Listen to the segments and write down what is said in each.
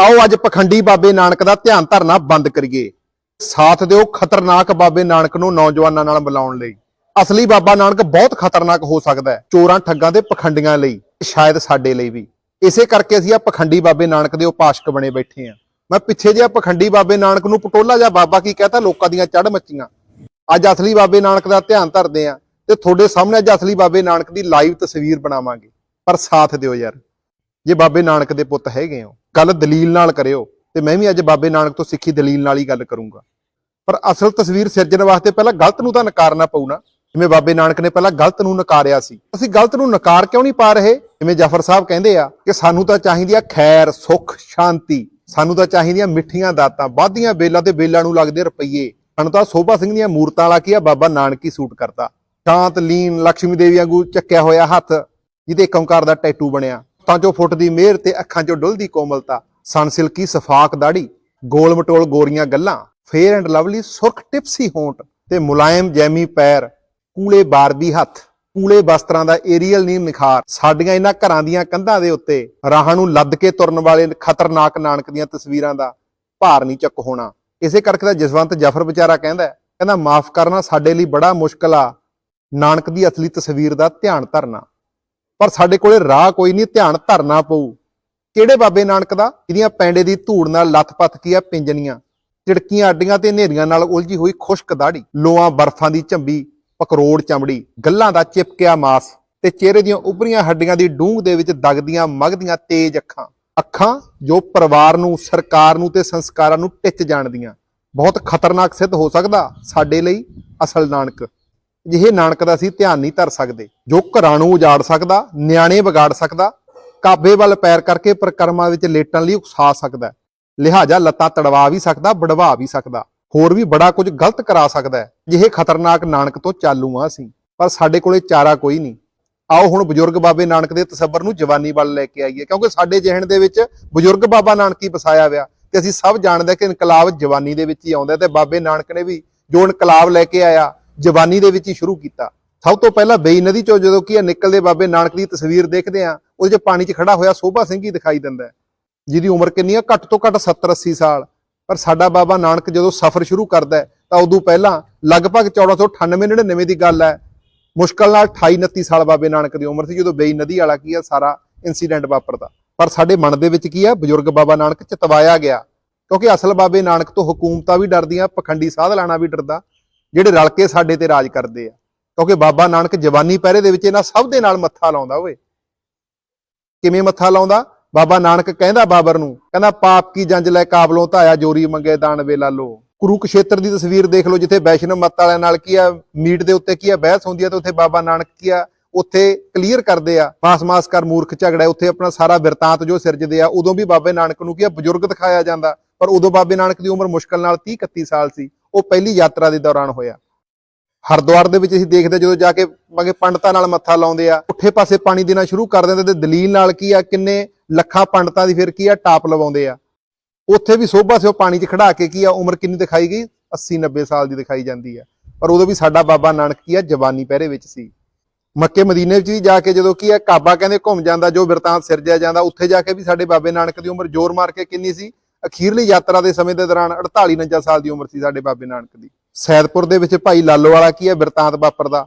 ਆਓ ਅੱਜ ਪਖੰਡੀ ਬਾਬੇ ਨਾਨਕ ਦਾ ਧਿਆਨ ਧਰਨਾ ਬੰਦ ਕਰੀਏ। ਸਾਥ ਦਿਓ ਖਤਰਨਾਕ ਬਾਬੇ ਨਾਨਕ ਨੂੰ ਨੌਜਵਾਨਾਂ ਨਾਲ ਮਿਲਾਉਣ ਲਈ। ਅਸਲੀ ਬਾਬਾ ਨਾਨਕ ਬਹੁਤ ਖਤਰਨਾਕ ਹੋ ਸਕਦਾ ਹੈ ਚੋਰਾਂ ਠੱਗਾਂ ਦੇ ਪਖੰਡੀਆਂ ਲਈ, ਸ਼ਾਇਦ ਸਾਡੇ ਲਈ ਵੀ। ਇਸੇ ਕਰਕੇ ਅਸੀਂ ਆ ਪਖੰਡੀ ਬਾਬੇ ਨਾਨਕ ਦੇ ਉਪਾਸ਼ਕ ਬਣੇ ਬੈਠੇ ਆ ਮੈਂ ਪਿੱਛੇ ਜਿਹਾ ਪਖੰਡੀ ਬਾਬੇ ਨਾਨਕ ਨੂੰ ਪਟੋਲਾ ਜਾਂ ਬਾਬਾ ਕੀ ਕਹਤਾ, ਲੋਕਾਂ ਦੀਆਂ ਚੜ ਮੱਚੀਆਂ। ਅੱਜ ਅਸਲੀ ਬਾਬੇ ਨਾਨਕ ਦਾ ਧਿਆਨ ਧਰਦੇ ਆ ਤੇ ਤੁਹਾਡੇ ਸਾਹਮਣੇ ਅੱਜ ਅਸਲੀ ਬਾਬੇ ਨਾਨਕ ਦੀ ਲਾਈਵ ਤਸਵੀਰ ਬਣਾਵਾਂਗੇ। ਪਰ ਸਾਥ ਦਿਓ ਯਾਰ, ਜੇ ਬਾਬੇ ਨਾਨਕ ਦੇ ਪੁੱਤ ਹੈਗੇ ਹੋ ਗੱਲ ਦਲੀਲ ਨਾਲ ਕਰਿਓ ਤੇ ਮੈਂ ਵੀ ਅੱਜ ਬਾਬੇ ਨਾਨਕ ਤੋਂ ਸਿੱਖੀ ਦਲੀਲ ਨਾਲ ਹੀ ਗੱਲ ਕਰੂੰਗਾ। ਪਰ ਅਸਲ ਤਸਵੀਰ ਸਿਰਜਣ ਵਾਸਤੇ ਪਹਿਲਾਂ ਗਲਤ ਨੂੰ ਤਾਂ ਨਕਾਰਨਾ ਪਊ ਨਾ ਜਿਵੇਂ ਬਾਬੇ ਨਾਨਕ ਨੇ ਪਹਿਲਾਂ ਗਲਤ ਨੂੰ ਨਕਾਰਿਆ ਸੀ। ਅਸੀਂ ਗਲਤ ਨੂੰ ਨਕਾਰ ਕਿਉਂ ਨਹੀਂ ਪਾ ਰਹੇ? ਜਿਵੇਂ ਜਾਫਰ ਸਾਹਿਬ ਕਹਿੰਦੇ ਆ ਕਿ ਸਾਨੂੰ ਤਾਂ ਚਾਹੀਦੀ ਆ ਖੈਰ, ਸੁੱਖ, ਸ਼ਾਂਤੀ। ਸਾਨੂੰ ਤਾਂ ਚਾਹੀਦੀਆਂ ਮਿੱਠੀਆਂ ਦਾਤਾਂ, ਵਾਧੀਆਂ ਬੇਲਾਂ ਤੇ ਬੇਲਾਂ ਨੂੰ ਲੱਗਦੇ ਰੁਪਈਏ। ਸਾਨੂੰ ਤਾਂ ਸੋਭਾ ਸਿੰਘ ਦੀਆਂ ਮੂਰਤਾਂ ਵਾਲਾ ਕੀ ਆ? ਬਾਬਾ ਨਾਨਕ ਹੀ ਸੂਟ ਕਰਦਾ। ਸ਼ਾਂਤ, ਲੀਨ ਲక్ష్ਮੀ ਦੇਵੀ ਵਾਂਗੂ ਚੱਕਿਆ ਹੋਇਆ ਹੱਥ, ਜਿਹਦੇ ਇੱਕ ਓਂਕਾਰ ਦਾ ਟੈਟੂ ਬਣਿਆ। ਤਾਂ ਚੋਂ ਫੁੱਟਦੀ ਮਿਹਰ ਤੇ ਅੱਖਾਂ ਚੋਂ ਡੁੱਲਦੀ ਕੋਮਲਤਾ ਸਨਸਿਲਕੀ ਸਫਾਕ ਦਾੜੀ, ਗੋਲ ਮਟੋਲ ਗੋਰੀਆਂ ਗੱਲਾਂ, ਫੇਅਰ ਐਂਡ ਲਵਲੀ ਸੁਰਖ ਟਿਪਸੀ ਹੋਂਟ ਤੇ ਮੁਲਾਇਮ ਜੈਮੀ ਪੈਰ, ਕੂਲੇ ਬਾਰਬੀ ਹੱਥ, ਕੂਲੇ ਵਸਤਰਾਂ ਦਾ ਏਰੀਅਲ ਨੀਮ ਨਿਖਾਰ, ਸਾਡੀਆਂ ਇਹਨਾਂ ਘਰਾਂ ਦੀਆਂ ਕੰਧਾਂ ਦੇ ਉੱਤੇ ਰਾਹਾਂ ਨੂੰ ਲੱਦ ਕੇ ਤੁਰਨ ਵਾਲੇ ਖਤਰਨਾਕ ਨਾਨਕ ਦੀਆਂ ਤਸਵੀਰਾਂ ਦਾ ਭਾਰ ਨਹੀਂ ਚੱਕ ਹੋਣਾ। ਇਸੇ ਕਰਕੇ ਤਾਂ ਜਸਵੰਤ ਜਫਰ ਵਿਚਾਰਾ ਕਹਿੰਦਾ ਕਹਿੰਦਾ ਮਾਫ ਕਰਨਾ ਸਾਡੇ ਲਈ ਬੜਾ ਮੁਸ਼ਕਲ ਆ, ਨਾਨਕ ਦੀ ਅਸਲੀ ਤਸਵੀਰ ਦਾ ਧਿਆਨ ਧਰਨਾ। ਪਰ ਸਾਡੇ ਕੋਲੇ ਰਾਹ ਕੋਈ ਨਹੀਂ, ਧਿਆਨ ਧਰਨਾ ਪਊ। ਕਿਹੜੇ ਬਾਬੇ ਨਾਨਕ ਦਾ? ਜਿਹਦੀਆਂ ਪੈਂਡੇ ਦੀ ਧੂੜ ਨਾਲ ਲੱਥ-ਪੱਥ ਕੀ ਆ, ਪਿੰਜਣੀਆਂ। ਝਿੜਕੀਆਂ ਅੱਡੀਆਂ ਤੇ ਹਨੇਰੀਆਂ ਨਾਲ ਉਲਝੀ ਹੋਈ ਖੁਸ਼ਕ ਦਾੜੀ, ਲੋਆਂ ਬਰਫਾਂ ਦੀ ਝੰਬੀ, ਪਕਰੋੜ ਚਮੜੀ, ਗੱਲਾਂ ਦਾ ਚਿਪਕਿਆ ਮਾਸ ਤੇ ਚਿਹਰੇ ਦੀਆਂ ਉਭਰੀਆਂ ਹੱਡੀਆਂ ਦੀ ਡੂੰਘ ਦੇ ਵਿੱਚ ਦਗਦੀਆਂ, ਮਗਦੀਆਂ ਤੇਜ਼ ਅੱਖਾਂ। ਅੱਖਾਂ ਜੋ ਪਰਿਵਾਰ ਨੂੰ, ਸਰਕਾਰ ਨੂੰ ਤੇ ਸੰਸਕਾਰਾਂ ਨੂੰ ਟਿੱਚ ਜਾਣਦੀਆਂ। ਬਹੁਤ ਖਤਰਨਾਕ ਸਿੱਧ ਹੋ ਸਕਦਾ ਸਾਡੇ ਲਈ ਅਸਲ ਨਾਨਕ। ਜਿਹੇ ਨਾਨਕ ਦਾ ਅਸੀਂ ਧਿਆਨ ਨਹੀਂ ਧਰ ਸਕਦੇ। ਜੋ ਘਰਾਂ ਨੂੰ ਉਜਾੜ ਸਕਦਾ, ਨਿਆਣੇ ਵਿਗਾੜ ਸਕਦਾ, ਕਾਬੇ ਵੱਲ ਪੈਰ ਕਰਕੇ ਪ੍ਰਕਰਮਾਂ ਵਿੱਚ ਲੇਟਣ ਲਈ ਉਕਸਾ ਸਕਦਾ ਲਿਹਾਜ਼ਾ ਲੱਤਾਂ ਤੜਵਾ ਵੀ ਸਕਦਾ ਬੜਵਾ ਵੀ ਸਕਦਾ। ਹੋਰ ਵੀ ਬੜਾ ਕੁਝ ਗਲਤ ਕਰਾ ਸਕਦਾ ਜਿਹੇ ਖਤਰਨਾਕ ਨਾਨਕ ਤੋਂ ਚਾਲੂ ਆ ਅਸੀਂ। ਪਰ ਸਾਡੇ ਕੋਲੇ ਚਾਰਾ ਕੋਈ ਨਹੀਂ। ਆਓ ਹੁਣ ਬਜ਼ੁਰਗ ਬਾਬੇ ਨਾਨਕ ਦੇ ਤਸੱਬਰ ਨੂੰ ਜਵਾਨੀ ਵੱਲ ਲੈ ਕੇ ਆਈਏ, ਕਿਉਂਕਿ ਸਾਡੇ ਜਿਹਣ ਦੇ ਵਿੱਚ ਬਜ਼ੁਰਗ ਬਾਬਾ ਨਾਨਕ ਹੀ ਵਸਾਇਆ ਹੋਇਆ ਤੇ ਅਸੀਂ ਸਭ ਜਾਣਦੇ ਹਾਂ ਕਿ ਇਨਕਲਾਬ ਜਵਾਨੀ ਦੇ ਵਿੱਚ ਹੀ ਆਉਂਦਾ ਤੇ ਬਾਬੇ ਨਾਨਕ ਨੇ ਵੀ ਜੋ ਇਨਕਲਾਬ ਲੈ ਕੇ ਆਇਆ ਜਵਾਨੀ ਦੇ ਵਿੱਚ ਹੀ ਸ਼ੁਰੂ ਕੀਤਾ। ਸਭ ਤੋਂ ਪਹਿਲਾਂ ਬੇਈ ਨਦੀ ਚੋਂ ਜਦੋਂ ਕੀ ਆ ਨਿਕਲਦੇ ਬਾਬੇ ਨਾਨਕ ਦੀ ਤਸਵੀਰ ਦੇਖਦੇ ਆ ਉਹਦੇ 'ਚ ਪਾਣੀ 'ਚ ਖੜਾ ਹੋਇਆ ਸੋਭਾ ਸਿੰਘ ਹੀ ਦਿਖਾਈ ਦਿੰਦਾ ਜਿਹਦੀ ਉਮਰ ਕਿੰਨੀ ਆ? ਘੱਟ ਤੋਂ ਘੱਟ 70 80 ਸਾਲ। ਪਰ ਸਾਡਾ ਬਾਬਾ ਨਾਨਕ ਜਦੋਂ ਸਫ਼ਰ ਸ਼ੁਰੂ ਕਰਦਾ ਤਾਂ ਉਦੋਂ ਪਹਿਲਾਂ ਲਗਭਗ 1498 99 ਦੀ ਗੱਲ ਹੈ। ਮੁਸ਼ਕਲ ਨਾਲ 28 29 ਸਾਲ ਬਾਬੇ ਨਾਨਕ ਦੀ ਉਮਰ ਸੀ ਜਦੋਂ ਬੇਈ ਨਦੀ ਵਾਲਾ ਕੀ ਆ ਸਾਰਾ ਇਨਸੀਡੈਂਟ ਵਾਪਰਦਾ। ਪਰ ਸਾਡੇ ਮਨ ਦੇ ਵਿੱਚ ਕੀ ਆ ਬਜ਼ੁਰਗ ਬਾਬਾ ਨਾਨਕ ਚਤਵਾਇਆ ਗਿਆ। ਕਿਉਂਕਿ ਅਸਲ ਬਾਬੇ ਨਾਨਕ ਤੋਂ ਹਕੂਮਤਾਂ ਵੀ ਡਰਦੀਆਂ, ਪਖੰਡੀ ਸਾਧ ਲਾਣਾ ਵੀ ਡਰਦਾ। ਜਿਹੜੇ ਰਲ ਕੇ ਸਾਡੇ ਤੇ ਰਾਜ ਕਰਦੇ ਆ। ਕਿਉਂਕਿ ਬਾਬਾ ਨਾਨਕ ਜਵਾਨੀ ਪਹਿਰੇ ਦੇ ਵਿੱਚ ਇਹਨਾਂ ਸਭ ਦੇ ਨਾਲ ਮੱਥਾ ਲਾਉਂਦਾ ਓਏ। ਕਿਵੇਂ ਮੱਥਾ ਲਾਉਂਦਾ? ਬਾਬਾ ਨਾਨਕ ਕਹਿੰਦਾ ਬਾਬਰ ਨੂੰ, ਕਹਿੰਦਾ, ਪਾਪ ਕੀ ਜੰਜ ਲੈ ਕਾਬਲੋਂ ਧਾਇਆ ਜੋਰੀ ਮੰਗੇ ਦਾਨ ਵੇ ਲਾਲੋ ਕੁਰੂਕਸ਼ੇਤਰ ਦੀ ਤਸਵੀਰ ਦੇਖ ਲਓ, ਜਿੱਥੇ ਵੈਸ਼ਨਵ ਮੱਤ ਵਾਲਿਆਂ ਨਾਲ ਕੀ ਆ, ਮੀਟ ਦੇ ਉੱਤੇ ਕੀ ਆ, ਬਹਿਸ ਹੁੰਦੀ ਆ ਤੇ ਉੱਥੇ ਬਾਬਾ ਨਾਨਕ ਕੀ ਆ, ਉੱਥੇ ਕਲੀਅਰ ਕਰਦੇ ਆ। ਮਾਸ ਮਾਸ ਕਰ ਮੂਰਖ ਝਗੜਾ, ਉੱਥੇ ਆਪਣਾ ਸਾਰਾ ਬਿਰਤਾਂਤ ਜੋ ਸਿਰਜਦੇ ਆ, ਉਦੋਂ ਵੀ ਬਾਬੇ ਨਾਨਕ ਨੂੰ ਕੀ ਆ, ਬਜ਼ੁਰਗ ਦਿਖਾਇਆ ਜਾਂਦਾ। ਪਰ ਉਦੋਂ ਬਾਬੇ ਨਾਨਕ ਦੀ ਉਮਰ ਮੁਸ਼ਕਲ ਨਾਲ 30 31 ਸਾਲ ਸੀ। ਉਹ ਪਹਿਲੀ ਯਾਤਰਾ ਦੇ ਦੌਰਾਨ ਹੋਇਆ। ਹਰਿਦੁਆਰ ਦੇ ਵਿੱਚ ਅਸੀਂ ਦੇਖਦੇ ਜਦੋਂ ਜਾ ਕੇ ਮਗੇ ਪੰਡਤਾਂ ਨਾਲ ਮੱਥਾ ਲਾਉਂਦੇ ਆ, ਉੱਠੇ ਪਾਸੇ ਪਾਣੀ ਦੇਣਾ ਸ਼ੁਰੂ ਕਰ ਦਿੰਦੇ ਤੇ ਦਲੀਲ ਨਾਲ ਕੀ ਆ, ਕਿੰਨੇ ਲੱਖਾਂ ਪੰਡਤਾਂ ਦੀ ਫਿਰ ਕੀ ਆ, ਟਾਪ ਲਵਾਉਂਦੇ ਆ। ਉੱਥੇ ਵੀ ਸੋਭਾ ਸਿਓ ਪਾਣੀ 'ਚ ਖੜਾ ਕੇ ਕੀ ਆ, ਉਮਰ ਕਿੰਨੀ ਦਿਖਾਈ ਗਈ? 80 90 ਸਾਲ ਦੀ ਦਿਖਾਈ ਜਾਂਦੀ ਆ। ਪਰ ਉਦੋਂ ਵੀ ਸਾਡਾ ਬਾਬਾ ਨਾਨਕ ਕੀ ਆ, ਜਵਾਨੀ ਪਹਿਰੇ ਵਿੱਚ ਸੀ। ਮੱਕੇ ਮਦੀਨੇ ਵਿੱਚ ਵੀ ਜਾ ਕੇ ਜਦੋਂ ਕੀ ਆ, ਕਾਬਾ ਕਹਿੰਦੇ ਘੁੰਮ ਜਾਂਦਾ, ਜੋ ਬਿਰਤਾਂਤ ਸਿਰਜਿਆ ਜਾਂਦਾ, ਉੱਥੇ ਜਾ ਕੇ ਵੀ ਸਾਡੇ ਬਾਬੇ ਨਾਨਕ ਦੀ ਉਮਰ ਜ਼ੋਰ ਮਾਰ ਕੇ ਕਿੰਨੀ ਸੀ? ਅਖੀਰਲੀ ਯਾਤਰਾ ਦੇ ਸਮੇਂ ਦੇ ਦੌਰਾਨ 48 49 ਸਾਲ ਦੀ ਉਮਰ ਸੀ ਸਾਡੇ ਬਾਬੇ ਨਾਨਕ ਦੀ। ਸੈਦਪੁਰ ਦੇ ਵਿੱਚ ਭਾਈ ਲਾਲੋ ਵਾਲਾ ਕੀ ਹੈ? ਬਿਰਤਾਂਤ ਵਾਪਰਦਾ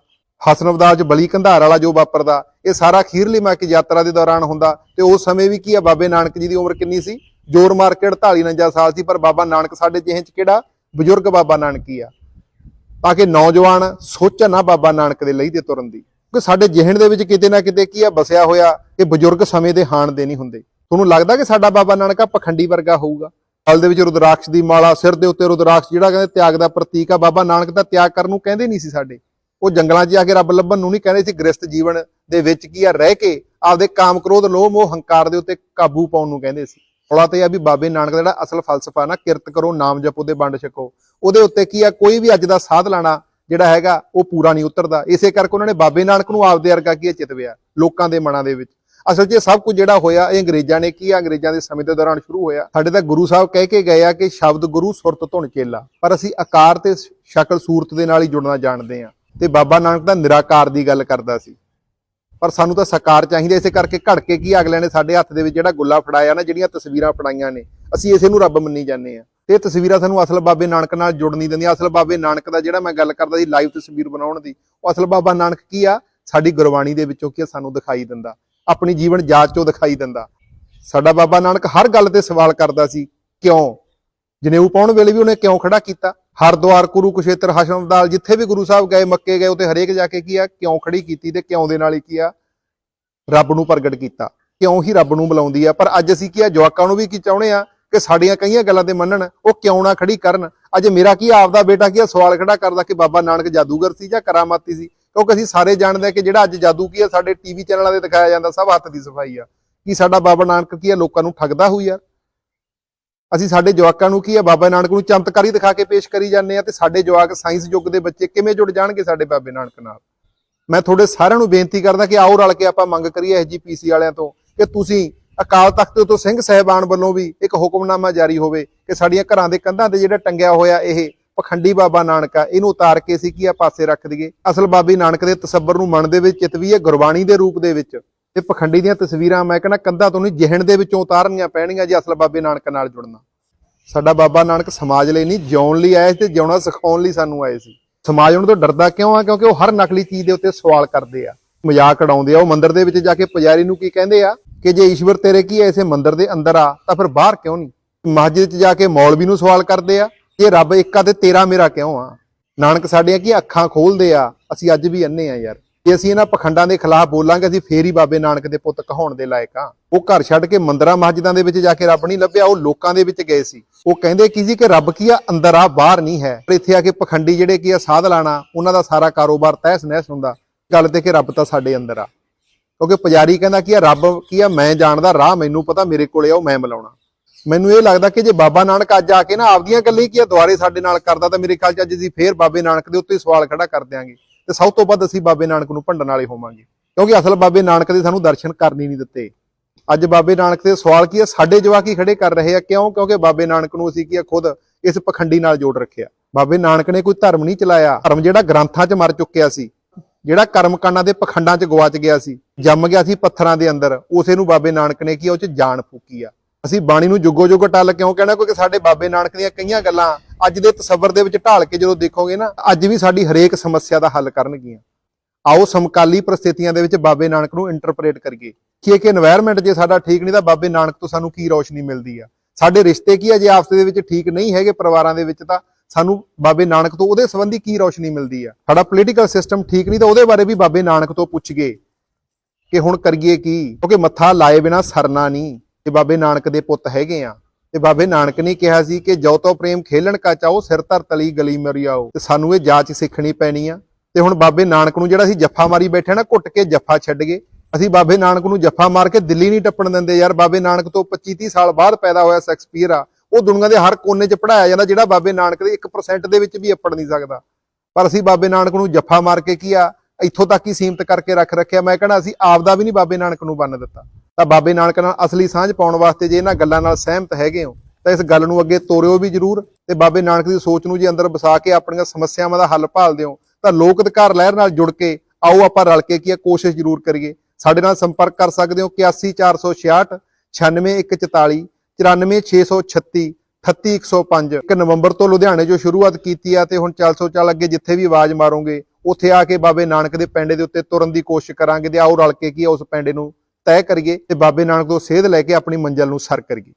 ਹਸਨਵਦਾਰ ਚ ਬਲੀ ਕੰਧਾਰ ਵਾਲਾ ਜੋ ਵਾਪਰਦਾ ਇਹ ਸਾਰਾ ਅਖੀਰਲੀ ਮੈਂ ਕਿ ਯਾਤਰਾ ਦੇ ਦੌਰਾਨ ਹੁੰਦਾ। ਤੇ ਉਸ ਸਮੇਂ ਵੀ ਕੀ ਹੈ? ਬਾਬੇ ਨਾਨਕ ਜੀ ਦੀ ਉਮਰ ਕਿੰਨੀ ਸੀ? ਜੋਰ ਮਾਰ ਕੇ 48 49 ਸਾਲ ਸੀ, ਪਰ ਬਾਬਾ ਨਾਨਕ ਸਾਡੇ ਜਿਹੇ ਚ ਕਿਹੜਾ? ਬਜ਼ੁਰਗ ਬਾਬਾ ਨਾਨਕ ਹੀ ਆ। ਤਾਂ ਕਿ ਨੌਜਵਾਨ ਸੋਚਣ ਨਾ ਬਾਬਾ ਨਾਨਕ ਦੇ ਲਈ ਤੇ ਤੁਰਨ ਦੀ। ਕਿ ਸਾਡੇ ਜਿਹਣ ਦੇ ਵਿੱਚ ਕਿਤੇ ਨਾ ਕਿਤੇ ਕੀ ਆ? ਬਸਿਆ ਹੋਇਆ। ਇਹ ਬਜ਼ੁਰਗ ਸਮੇਂ ਦੇ ਹਾਣ ਦੇ ਨਹੀਂ ਹੁੰਦੇ। ਤੁਹਾਨੂੰ ਲੱਗਦਾ ਕਿ ਸਾਡਾ ਬਾਬਾ ਨਾਨਕ ਆ? ਪਖੰਡੀ ਵਰਗਾ ਹੋਊਗਾ। ਫਲ ਦੇ ਵਿੱਚ ਰੁਦਰਾਕਸ਼ ਦੀ ਮਾਲਾ, ਸਿਰ ਦੇ ਉੱਤੇ ਰੁਦਰਾਕਸ਼, ਜਿਹੜਾ ਕਹਿੰਦੇ ਤਿਆਗ ਦਾ ਪ੍ਰਤੀਕ ਆ, ਬਾਬਾ ਨਾਨਕ ਦਾ ਤਿਆਗ ਕਰਨ ਨੂੰ ਕਹਿੰਦੇ ਨਹੀਂ ਸੀ ਸਾਡੇ। ਉਹ ਜੰਗਲਾਂ 'ਚ ਜਾ ਕੇ ਰੱਬ ਲੱਭਣ ਨੂੰ ਨਹੀਂ ਕਹਿੰਦੇ ਸੀ, ਗ੍ਰਸਤ ਜੀਵਨ ਦੇ ਵਿੱਚ ਕੀ ਆ? ਰਹਿ ਕੇ ਆਪਦੇ ਕਾਮ ਕ੍ਰੋਧ, ਲੋਭ, ਮੋਹ, ਹੰਕਾਰ ਦੇ ਉੱਤੇ ਕਾਬੂ ਪਾਉਣ ਨੂੰ ਕਹਿੰਦੇ ਸੀ। ਥੋੜਾ ਤੇ ਇਹ ਆ ਵੀ ਬਾਬੇ ਨਾਨਕ ਦਾ ਜਿਹੜਾ ਅਸਲ ਫਲਸਫਾ ਨਾ, ਕਿਰਤ ਕਰੋ, ਨਾਮ ਜਪੋ ਤੇ ਵੰਡ ਛਕੋ। ਉਹਦੇ ਉੱਤੇ ਕੀ ਆ? ਕੋਈ ਵੀ ਅੱਜ ਦਾ ਸਾਧ ਲਾਣਾ ਜਿਹੜਾ ਹੈਗਾ, ਉਹ ਪੂਰਾ ਨਹੀਂ ਉਤਰਦਾ। ਇਸੇ ਕਰਕੇ ਉਹਨਾਂ ਨੇ ਬਾਬੇ ਨਾਨਕ ਨੂੰ ਆਪਦੇ ਵਰਗਾ ਕੀ ਆ? ਚਿਤਵਿਆ ਲੋਕਾਂ ਦੇ ਮਨਾਂ ਦੇ ਵਿੱਚ। ਅਸਲ 'ਚ ਇਹ ਸਭ ਕੁਝ ਜਿਹੜਾ ਹੋਇਆ ਇਹ ਅੰਗਰੇਜ਼ਾਂ ਨੇ ਕੀ ਆ ਅੰਗਰੇਜ਼ਾਂ ਦੇ ਸਮੇਂ ਦੇ ਦੌਰਾਨ ਸ਼ੁਰੂ ਹੋਇਆ। ਸਾਡੇ ਤਾਂ ਗੁਰੂ ਸਾਹਿਬ ਕਹਿ ਕੇ ਗਏ ਆ ਕਿ ਸ਼ਬਦ ਗੁਰੂ ਸੁਰਤ ਧੁਨ ਚੇਲਾ। ਪਰ ਅਸੀਂ ਆਕਾਰ ਤੇ ਸ਼ਕਲ ਸੂਰਤ ਦੇ ਨਾਲ ਹੀ ਜੁੜਨਾ ਜਾਣਦੇ ਆ। ਤੇ ਬਾਬਾ ਨਾਨਕ ਤਾਂ ਨਿਰਾਕਾਰ ਦੀ ਗੱਲ ਕਰਦਾ ਸੀ। ਪਰ ਸਾਨੂੰ ਤਾਂ ਸਾਕਾਰ ਚਾਹੀਦਾ ਇਸੇ ਕਰਕੇ ਘੜ ਕੇ ਕੀ ਅਗਲਿਆਂ ਨੇ ਸਾਡੇ ਹੱਥ ਦੇ ਵਿੱਚ ਜਿਹੜਾ ਗੁੱਲਾ ਫੜਾਇਆ ਨਾ ਜਿਹੜੀਆਂ ਤਸਵੀਰਾਂ ਫੜਾਈਆਂ ਨੇ ਅਸੀਂ ਇਸੇ ਨੂੰ ਰੱਬ ਮੰਨੀ ਜਾਂਦੇ ਆ। ਤੇ ਤਸਵੀਰਾਂ ਸਾਨੂੰ ਅਸਲ ਬਾਬੇ ਨਾਨਕ ਨਾਲ ਜੁੜ ਨਹੀਂ ਦਿੰਦੀਆਂ। ਅਸਲ ਬਾਬੇ ਨਾਨਕ ਦਾ ਜਿਹੜਾ ਮੈਂ ਗੱਲ ਕਰਦਾ ਸੀ ਲਾਈਵ ਤਸਵੀਰ ਬਣਾਉਣ ਦੀ ਉਹ ਅਸਲ ਬਾਬਾ ਨਾਨਕ ਕੀ ਆ? ਸਾਡੀ ਗੁਰਬਾਣੀ ਦੇ ਵਿੱਚੋਂ ਕੀ ਆ, ਸਾਨੂੰ ਦਿਖਾਈ ਦਿੰਦਾ। ਆਪਣੀ ਜੀਵਨ ਜਾਂਚ ਚੋਂ ਦਿਖਾਈ ਦਿੰਦਾ। ਸਾਡਾ ਬਾਬਾ ਨਾਨਕ ਹਰ ਗੱਲ ਤੇ ਸਵਾਲ ਕਰਦਾ ਸੀ, ਕਿਉਂ? ਜਨੇਊ ਪਾਉਣ ਵੇਲੇ ਵੀ ਉਹਨੇ ਕਿਉਂ ਖੜਾ ਕੀਤਾ? ਹਰਦੁਆਰ, ਕੁਰੂ ਕੁਸ਼ੇਤਰ ਹਸ਼ਮ ਹਸ਼ਮਦਾਲ ਜਿੱਥੇ ਵੀ ਗੁਰੂ ਸਾਹਿਬ ਗਏ, ਮੱਕੇ ਗਏ, ਉੱਥੇ ਹਰੇਕ ਜਾ ਕੇ ਕੀ ਆ? ਕਿਉਂ ਖੜੀ ਕੀਤੀ ਤੇ ਕਿਉਂ ਦੇ ਨਾਲ ਹੀ ਕੀ ਆ? ਰੱਬ ਨੂੰ ਪ੍ਰਗਟ ਕੀਤਾ। ਕਿਉਂ ਹੀ ਰੱਬ ਨੂੰ ਬੁਲਾਉਂਦੀ ਆ? ਪਰ ਅੱਜ ਅਸੀਂ ਕੀ ਆ? ਜਵਾਕਾਂ ਨੂੰ ਵੀ ਕੀ ਚਾਹੁੰਦੇ ਆ ਕਿ ਸਾਡੀਆਂ ਕਈਆਂ ਗੱਲਾਂ ਤੇ ਮੰਨਣ, ਉਹ ਕਿਉਂ ਨਾ ਖੜੀ ਕਰਨ? ਅੱਜ ਮੇਰਾ ਕੀ ਆਪਦਾ ਬੇਟਾ ਕੀ ਆ? ਸਵਾਲ ਖੜਾ ਕਰਦਾ ਕਿ ਬਾਬਾ ਨਾਨਕ ਜਾਦੂਗਰ ਸੀ ਜਾਂ ਕਰਾਮਾਤੀ ਸੀ? ਕਿਉਂਕਿ ਅਸੀਂ ਸਾਰੇ ਜਾਣਦੇ ਆ ਕਿ ਜਿਹੜਾ ਅੱਜ ਜਾਦੂ ਕੀ ਆ, ਸਾਡੇ ਟੀਵੀ ਚੈਨਲਾਂ ਤੇ ਦਿਖਾਇਆ ਜਾਂਦਾ, ਸਭ ਹੱਥ ਦੀ ਸਫ਼ਾਈ ਆ। ਕੀ ਸਾਡਾ ਬਾਬਾ ਨਾਨਕ ਕੀ ਆ, ਲੋਕਾਂ ਨੂੰ ਠੱਗਦਾ ਹੋਈ ਆ। ਅਸੀਂ ਸਾਡੇ ਜਵਾਕਾਂ ਨੂੰ ਕੀ ਆ, ਬਾਬਾ ਨਾਨਕ ਨੂੰ ਚਮਤਕਾਰੀ ਦਿਖਾ ਕੇ ਪੇਸ਼ ਕਰੀ ਜਾਂਦੇ ਆ ਤੇ ਸਾਡੇ ਜਵਾਕ ਸਾਇੰਸ ਯੁੱਗ ਦੇ ਬੱਚੇ ਕਿਵੇਂ ਜੁੜ ਜਾਣਗੇ ਸਾਡੇ ਬਾਬੇ ਨਾਨਕ ਨਾਲ? ਮੈਂ ਤੁਹਾਡੇ ਸਾਰਿਆਂ ਨੂੰ ਬੇਨਤੀ ਕਰਦਾ ਕਿ ਆਓ ਰਲ ਕੇ ਆਪਾਂ ਮੰਗ ਕਰੀਏ ਐਸਜੀਪੀਸੀ ਵਾਲਿਆਂ ਤੋਂ ਕਿ ਤੁਸੀਂ ਅਕਾਲ ਤਖਤ ਤੋਂ ਸਿੰਘ ਸਹਿਬਾਨ ਵੱਲੋਂ ਵੀ ਇੱਕ ਹੁਕਮਨਾਮਾ ਜਾਰੀ ਹੋਵੇ ਕਿ ਸਾਡੀਆਂ ਘਰਾਂ ਦੇ ਕੰਧਾਂ ਤੇ ਜਿਹੜਾ ਟੰਗਿਆ ਹੋਇਆ ਇਹ ਪਖੰਡੀ ਬਾਬਾ ਨਾਨਕ ਆ, ਇਹਨੂੰ ਉਤਾਰ ਕੇ ਅਸੀਂ ਕੀ ਆ, ਪਾਸੇ ਰੱਖ ਦਈਏ। ਅਸਲ ਬਾਬੇ ਨਾਨਕ ਦੇ ਤਸੱਬਰ ਨੂੰ ਮਨ ਦੇ ਵਿੱਚ ਚਿਤਵੀ ਹੈ, ਗੁਰਬਾਣੀ ਦੇ ਰੂਪ ਦੇ ਵਿੱਚ। ਤੇ ਪਖੰਡੀ ਦੀਆਂ ਤਸਵੀਰਾਂ ਮੈਂ ਕਹਿੰਦਾ ਕੰਧਾਂ ਤੋਂ ਨਹੀਂ, ਜਿਹਣ ਦੇ ਵਿੱਚੋਂ ਉਤਾਰਨੀਆਂ ਪੈਣਗੀਆਂ ਜੇ ਅਸਲ ਬਾਬੇ ਨਾਨਕ ਨਾਲ ਜੁੜਨਾ। ਸਾਡਾ ਬਾਬਾ ਨਾਨਕ ਸਮਾਜ ਲਈ ਨਹੀਂ, ਜਿਉਣ ਲਈ ਆਇਆ ਸੀ ਤੇ ਜਿਉਣਾ ਸਿਖਾਉਣ ਲਈ ਸਾਨੂੰ ਆਏ ਸੀ। ਸਮਾਜ ਉਹਨਾਂ ਤੋਂ ਡਰਦਾ ਕਿਉਂ ਆ? ਕਿਉਂਕਿ ਉਹ ਹਰ ਨਕਲੀ ਚੀਜ਼ ਦੇ ਉੱਤੇ ਸਵਾਲ ਕਰਦੇ ਆ। ਮਜ਼ਾਕ ਉਡਾਉਂਦੇ ਆ, ਉਹ ਮੰਦਿਰ ਦੇ ਵਿੱਚ ਜਾ ਕੇ ਪੁਜਾਰੀ ਨੂੰ ਕੀ ਕਹਿੰਦੇ ਆ? ਕਿ ਜੇ ਈਸ਼ਵਰ ਤੇਰੇ ਕੀ ਐ ਇਸੇ ਮੰਦਿਰ ਦੇ ਅੰਦਰ ਆ, ਤਾਂ ਫਿਰ ਬਾਹਰ ਕਿਉਂ ਨਹੀਂ? ਮਸਜਿਦ 'ਚ ਜਾ ਕੇ ਮੌਲਵੀ ਨੂੰ ਸਵਾਲ ਕਰਦੇ ਆ। ਕਿ ਰੱਬ ਇੱਕ ਆ ਤੇ ਤੇਰਾ ਮੇਰਾ ਕਿਉਂ ਆ? ਨਾਨਕ ਸਾਡੀਆਂ ਕੀ ਅੱਖਾਂ ਖੋਲਦੇ ਆ? ਅਸੀਂ ਅੱਜ ਵੀ ਅੰਨੇ ਆ ਯਾਰ। ਜੇ ਅਸੀਂ ਇਹਨਾਂ ਪਖੰਡਾਂ ਦੇ ਖਿਲਾਫ ਬੋਲਾਂਗੇ, ਅਸੀਂ ਫੇਰ ਹੀ ਬਾਬੇ ਨਾਨਕ ਦੇ ਪੁੱਤ ਕਹਾਉਣ ਦੇ ਲਾਇਕ ਆ। ਉਹ ਘਰ ਛੱਡ ਕੇ ਮੰਦਰਾਂ ਮਸਜਿਦਾਂ ਦੇ ਵਿੱਚ ਜਾ ਕੇ ਰੱਬ ਨਹੀਂ ਲੱਭਿਆ, ਉਹ ਲੋਕਾਂ ਦੇ ਵਿੱਚ ਗਏ ਸੀ। ਉਹ ਕਹਿੰਦੇ ਕੀ ਸੀ ਕਿ ਰੱਬ ਕੀ ਆ? ਅੰਦਰ ਆ, ਬਾਹਰ ਨਹੀਂ ਹੈ। ਪਰ ਇੱਥੇ ਆ ਕੇ ਪਖੰਡੀ ਜਿਹੜੇ ਕੀ ਆ, ਸਾਧ ਲਾਣਾ, ਉਹਨਾਂ ਦਾ ਸਾਰਾ ਕਾਰੋਬਾਰ ਤਹਿਸ ਨਹਿਸ ਹੁੰਦਾ। ਗੱਲ ਤੇ ਕਿ ਰੱਬ ਤਾਂ ਸਾਡੇ ਅੰਦਰ ਆ। ਕਿਉਂਕਿ ਪੁਜਾਰੀ ਕਹਿੰਦਾ ਕੀ ਆ, ਰੱਬ ਕੀ ਆ, ਮੈਂ ਜਾਣਦਾ, ਰਾਹ ਮੈਨੂੰ ਪਤਾ, ਮੇਰੇ ਕੋਲੇ ਆ ਉਹ ਮੈਂ ਮਿਲਾਉਣਾ। ਮੈਨੂੰ ਇਹ ਲੱਗਦਾ ਕਿ ਜੇ ਬਾਬਾ ਨਾਨਕ ਅੱਜ ਆ ਕੇ ਨਾ ਆਪਦੀਆਂ ਗੱਲਾਂ ਕੀ ਆ ਦੁਆਰੇ ਸਾਡੇ ਨਾਲ ਕਰਦਾ ਤਾਂ ਮੇਰੇ ਖਿਆਲ ਚ ਅੱਜ ਅਸੀਂ ਫੇਰ ਬਾਬੇ ਨਾਨਕ ਦੇ ਉੱਤੇ ਸਵਾਲ ਖੜਾ ਕਰ ਦਿਆਂਗੇ ਤੇ ਸਭ ਤੋਂ ਵੱਧ ਅਸੀਂ ਬਾਬੇ ਨਾਨਕ ਨੂੰ ਭੰਡਣ ਵਾਲੇ ਹੋਵਾਂਗੇ। ਕਿਉਂਕਿ ਅਸਲ ਬਾਬੇ ਨਾਨਕ ਦੇ ਸਾਨੂੰ ਦਰਸ਼ਨ ਕਰਨੀ ਨਹੀਂ ਦਿੱਤੇ। ਅੱਜ ਬਾਬੇ ਨਾਨਕ ਦੇ ਸਵਾਲ ਕੀ ਆ, ਸਾਡੇ ਜਵਾਕ ਖੜੇ ਕਰ ਰਹੇ ਆ, ਕਿਉਂ? ਕਿਉਂਕਿ ਬਾਬੇ ਨਾਨਕ ਨੂੰ ਅਸੀਂ ਕੀ ਆ, ਖੁਦ ਇਸ ਪਖੰਡੀ ਨਾਲ ਜੋੜ ਰੱਖਿਆ। ਬਾਬੇ ਨਾਨਕ ਨੇ ਕੋਈ ਧਰਮ ਨਹੀਂ ਚਲਾਇਆ। ਧਰਮ ਜਿਹੜਾ ਗ੍ਰੰਥਾਂ 'ਚ ਮਰ ਚੁੱਕਿਆ ਸੀ, ਜਿਹੜਾ ਕਰਮ ਕਾਂਡਾਂ ਦੇ ਪਖੰਡਾਂ 'ਚ ਗਵਾਚ ਗਿਆ ਸੀ, ਜੰਮ ਗਿਆ ਸੀ ਪੱਥਰਾਂ ਦੇ ਅੰਦਰ, ਉਸੇ ਨੂੰ ਬਾਬੇ ਨਾਨਕ ਨੇ ਕੀ ਉਹ 'ਚ ਜਾਨ ਫੂਕੀ ਆ। ਅਸੀਂ ਬਾਣੀ ਨੂੰ ਜੁਗੋ ਜੁਗ ਟੱਲ ਕਿਉਂ ਕਹਿਣਾ? ਕਿਉਂਕਿ ਸਾਡੇ ਬਾਬੇ ਨਾਨਕ ਦੀਆਂ ਕਈਆਂ ਗੱਲਾਂ ਅੱਜ ਦੇ ਤਸਵਰ ਦੇ ਵਿੱਚ ਢਾਲ ਕੇ ਜਦੋਂ ਦੇਖੋਗੇ ਨਾ, ਅੱਜ ਵੀ ਸਾਡੀ ਹਰੇਕ ਸਮੱਸਿਆ ਦਾ ਹੱਲ ਕਰਨਗੀਆਂ। ਆਓ ਸਮਕਾਲੀ ਪ੍ਰਸਥਿਤੀਆਂ ਦੇ ਵਿੱਚ ਬਾਬੇ ਨਾਨਕ ਨੂੰ ਇੰਟਰਪ੍ਰੀਟ ਕਰੀਏ। ਕਿ ਇਹ ਕਿ এনवायरमेंट ਜੇ ਸਾਡਾ ਠੀਕ ਨਹੀਂ, ਤਾਂ ਬਾਬੇ ਨਾਨਕ ਤੋਂ ਸਾਨੂੰ ਕੀ ਰੋਸ਼ਨੀ ਮਿਲਦੀ ਆ? ਸਾਡੇ ਰਿਸ਼ਤੇ ਕੀ ਆ ਜੇ ਆਪਸ ਦੇ ਵਿੱਚ ਠੀਕ ਨਹੀਂ ਹੈਗੇ ਪਰਿਵਾਰਾਂ ਦੇ ਵਿੱਚ, ਤਾਂ ਸਾਨੂੰ ਬਾਬੇ ਨਾਨਕ ਤੋਂ ਉਹਦੇ ਸੰਬੰਧੀ ਕੀ ਰੌਸ਼ਨੀ ਮਿਲਦੀ ਆ? ਸਾਡਾ ਪੋਲੀਟੀਕਲ ਸਿਸਟਮ ਠੀਕ ਨਹੀਂ, ਤਾਂ ਉਹਦੇ ਬਾਰੇ ਵੀ ਬਾਬੇ ਨਾਨਕ ਤੋਂ ਪੁੱਛੀਏ ਕਿ ਹੁਣ ਕਰੀਏ ਕੀ? ਕਿਉਂਕਿ ਮੱਥਾ ਲਾਏ ਬਿਨਾ ਸਰਨਾ ਨਹੀਂ। ਤੇ ਬਾਬੇ ਨਾਨਕ ਦੇ ਪੁੱਤ ਹੈਗੇ ਆ। ਤੇ ਬਾਬੇ ਨਾਨਕ ਨੇ ਕਿਹਾ ਸੀ ਕਿ ਜੋ ਤੋ ਪ੍ਰੇਮ ਖੇਲਣ ਕਾ ਚਾਓ ਸਿਰ ਧਰ ਤਲੀ ਗਲੀ ਮਰਿਆਓ ਤੇ ਸਾਨੂੰ ਇਹ ਜਾਚ ਸਿੱਖਣੀ ਪੈਣੀ ਆ। ਤੇ ਹੁਣ ਬਾਬੇ ਨਾਨਕ ਨੂੰ ਜਿਹੜਾ ਅਸੀਂ ਜੱਫਾ ਮਾਰੀ ਬੈਠੇ ਨਾ ਘੁੱਟ ਕੇ ਜੱਫਾ ਛੱਡ ਗਏ। ਅਸੀਂ ਬਾਬੇ ਨਾਨਕ ਨੂੰ ਜੱਫਾ ਮਾਰ ਕੇ ਦਿੱਲੀ ਨਹੀਂ ਟੱਪਣ ਦਿੰਦੇ ਯਾਰ। ਬਾਬੇ ਨਾਨਕ ਤੋਂ 25 30 ਸਾਲ ਬਾਅਦ ਪੈਦਾ ਹੋਇਆ ਸ਼ੈਕਸਪੀਅਰ ਆ। ਉਹ ਦੁਨੀਆ ਦੇ ਹਰ ਕੋਨੇ 'ਚ ਪੜਾਇਆ ਜਾਂਦਾ ਜਿਹੜਾ ਬਾਬੇ ਨਾਨਕ ਦੇ 1% ਦੇ ਵਿੱਚ ਵੀ ਅੱਪੜ ਨਹੀਂ ਸਕਦਾ। ਪਰ ਅਸੀਂ ਬਾਬੇ ਨਾਨਕ ਨੂੰ ਜੱਫਾ ਮਾਰ ਕੇ ਕੀ ਆ, ਇੱਥੋਂ ਤੱਕ ਹੀ ਸੀਮਤ ਕਰਕੇ ਰੱਖ ਰੱਖਿਆ। ਮੈਂ ਕਹਿੰਦਾ ਅਸੀਂ ਆਪ ਦਾ ਵੀ ਨਹੀਂ ਬਾਬੇ ਨਾਨਕ ਨੂੰ ਬੰਨ ਦਿੱਤਾ। ਤਾਂ ਬਾਬੇ ਨਾਨਕ ਨਾਲ ਅਸਲੀ ਸਾਂਝ ਪਾਉਣ ਵਾਸਤੇ ਜੇ ਇਹਨਾਂ ਗੱਲਾਂ ਨਾਲ ਸਹਿਮਤ ਹੈਗੇ ਹੋ, ਤਾਂ ਇਸ ਗੱਲ ਨੂੰ ਅੱਗੇ ਤੋਰਿਓ ਵੀ ਜ਼ਰੂਰ ਤੇ ਬਾਬੇ ਨਾਨਕ ਦੀ ਸੋਚ ਨੂੰ ਜੇ ਅੰਦਰ ਵਸਾ ਕੇ ਆਪਣੀਆਂ ਸਮੱਸਿਆਵਾਂ ਦਾ ਹੱਲ ਭਾਲਦੇ ਹੋ, ਤਾਂ ਲੋਕ ਅਧਿਕਾਰ ਲਹਿਰ ਨਾਲ ਜੁੜ ਕੇ ਆਓ ਆਪਾਂ ਰਲ ਕੇ ਕੀ ਆ, ਕੋਸ਼ਿਸ਼ ਜ਼ਰੂਰ ਕਰੀਏ। ਸਾਡੇ ਨਾਲ ਸੰਪਰਕ ਕਰ ਸਕਦੇ ਹੋ 81466 96144 94636 38105 ਇੱਕ ਨਵੰਬਰ ਤੋਂ ਲੁਧਿਆਣੇ ਜੋ ਸ਼ੁਰੂਆਤ ਕੀਤੀ ਆ ਤੇ ਹੁਣ ਚੱਲ ਸੋ ਚੱਲ ਅੱਗੇ ਜਿੱਥੇ ਵੀ ਆਵਾਜ਼ ਮਾਰੋਗੇ, ਉੱਥੇ ਆ ਕੇ ਬਾਬੇ ਨਾਨਕ ਦੇ ਪੈਂਡੇ ਦੇ ਉੱਤੇ ਤੁਰਨ ਦੀ ਕੋਸ਼ਿਸ਼ ਕਰਾਂਗੇ ਤੇ ਆਓ ਰਲ ਕੇ ਕੀ ਆ, ਉਸ ਪੈਂਡੇ ਨੂੰ ਤੈਅ ਕਰੀਏ ਤੇ ਬਾਬੇ ਨਾਨਕ ਤੋਂ ਸੇਧ ਲੈ ਕੇ ਆਪਣੀ ਮੰਜ਼ਲ ਨੂੰ ਸਰ ਕਰੀਏ।